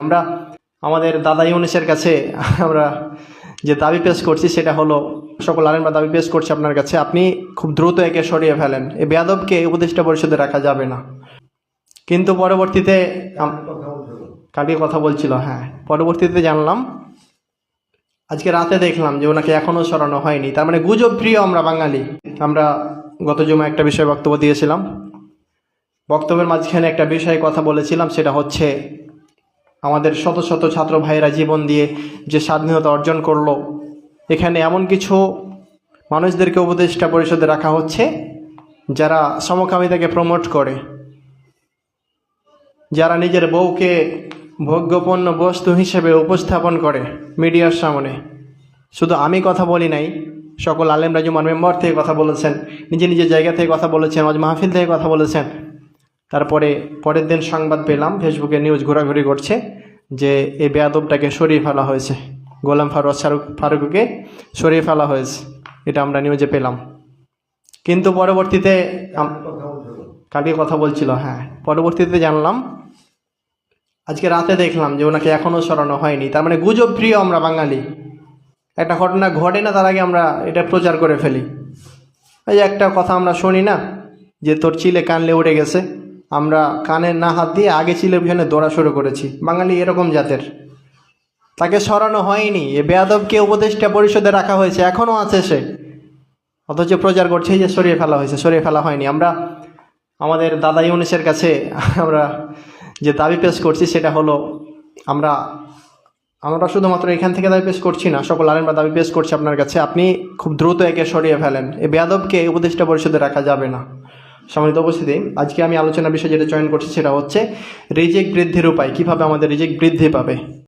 আমরা আমাদের দাদা ইউনিসের কাছে আমরা যে দাবি পেশ করছি সেটা হলো, সকল আলেমরা দাবি পেশ করছে আপনার কাছে, আপনি খুব দ্রুত একে সরিয়ে ফেলেন। এই বেয়াদবকে উপদেষ্টা পরিষদে রাখা যাবে না। কিন্তু পরবর্তীতে কালকে কথা বলছিল হ্যাঁ। পরবর্তীতে জানলাম, আজকে রাতে দেখলাম যে ওনাকে এখনও সরানো হয়নি। তার মানে গুজব প্রিয় আমরা বাঙালি। আমরা গত জমা একটা বিষয়ে বক্তব্য দিয়েছিলাম। বক্তব্যের মাঝখানে একটা বিষয়ে কথা বলেছিলাম, সেটা হচ্ছে আমাদের শত শত ছাত্র ভাইয়েরা জীবন দিয়ে যে স্বাধীনতা অর্জন করল, এখানে এমন কিছু মানুষদেরকে উপদেষ্টা পরিষদে রাখা হচ্ছে যারা সমকামিতাকে প্রমোট করে, যারা নিজের বউকে ভোগ্যপণ্য বস্তু হিসেবে উপস্থাপন করে মিডিয়ার সামনে। শুধু আমি কথা বলি নাই, সকল আলেমরা জুমার মেম্বার থেকে কথা বলেছেন, নিজে নিজের জায়গা থেকে কথা বলেছেন মাহফিল থেকে কথা বলেছেন। তারপরে পরের দিন সংবাদ পেলাম ফেসবুকে নিউজ ঘোরাঘুরি করছে যে এই বেয়াদবটাকে সরিয়ে ফেলা হয়েছে। গোলাম ফারুক, শাহরুখ ফারুককে সরিয়ে ফেলা হয়েছে। এটা আমরা নিউজে পেলাম। কিন্তু পরবর্তীতে কালকে কথা বলছিল হ্যাঁ। পরবর্তীতে জানলাম, আজকে রাতে দেখলাম যে ওনাকে এখনও সরানো হয়নি। তার মানে গুজব প্রিয় আমরা বাঙালি। একটা ঘটনা ঘটে না, তার আগে আমরা এটা প্রচার করে ফেলি। এই একটা কথা আমরা শুনি না, যে তোর চিলে কানলে উঠে গেছে। আমরা কানে না হাত দিয়ে আগে চিলের পিছনে দৌড়া শুরু করেছি। বাঙালি এরকম জাতের। তাকে সরানো হয়নি। এ বেয়াদবকে উপদেষ্টা পরিষদে রাখা হয়েছে। এখনও আছে সে। অথচ প্রচার করছে যে সরিয়ে ফেলা হয়েছে, সরিয়ে ফেলা হয়নি। আমরা, আমাদের দাদা ইউনিসের কাছে আমরা যে দাবি পেশ করছি সেটা হলো, আমরা আমরা শুধুমাত্র এখান থেকে দাবি পেশ করছি না, সকল আলেমরা দাবি পেশ করছি আপনার কাছে। আপনি খুব দ্রুত একে সরিয়ে ফেলেন। এই বেয়াদবকে উপদেষ্টা পরিষদে রাখা যাবে না। সম্মানিত উপস্থিতি, আজকে আমি আলোচনা বিষয় যেটা জয়েন করছি সেটা হচ্ছে রিজেক্ট বৃদ্ধির উপায়, কীভাবে আমাদের রিজেক্ট বৃদ্ধি পাবে।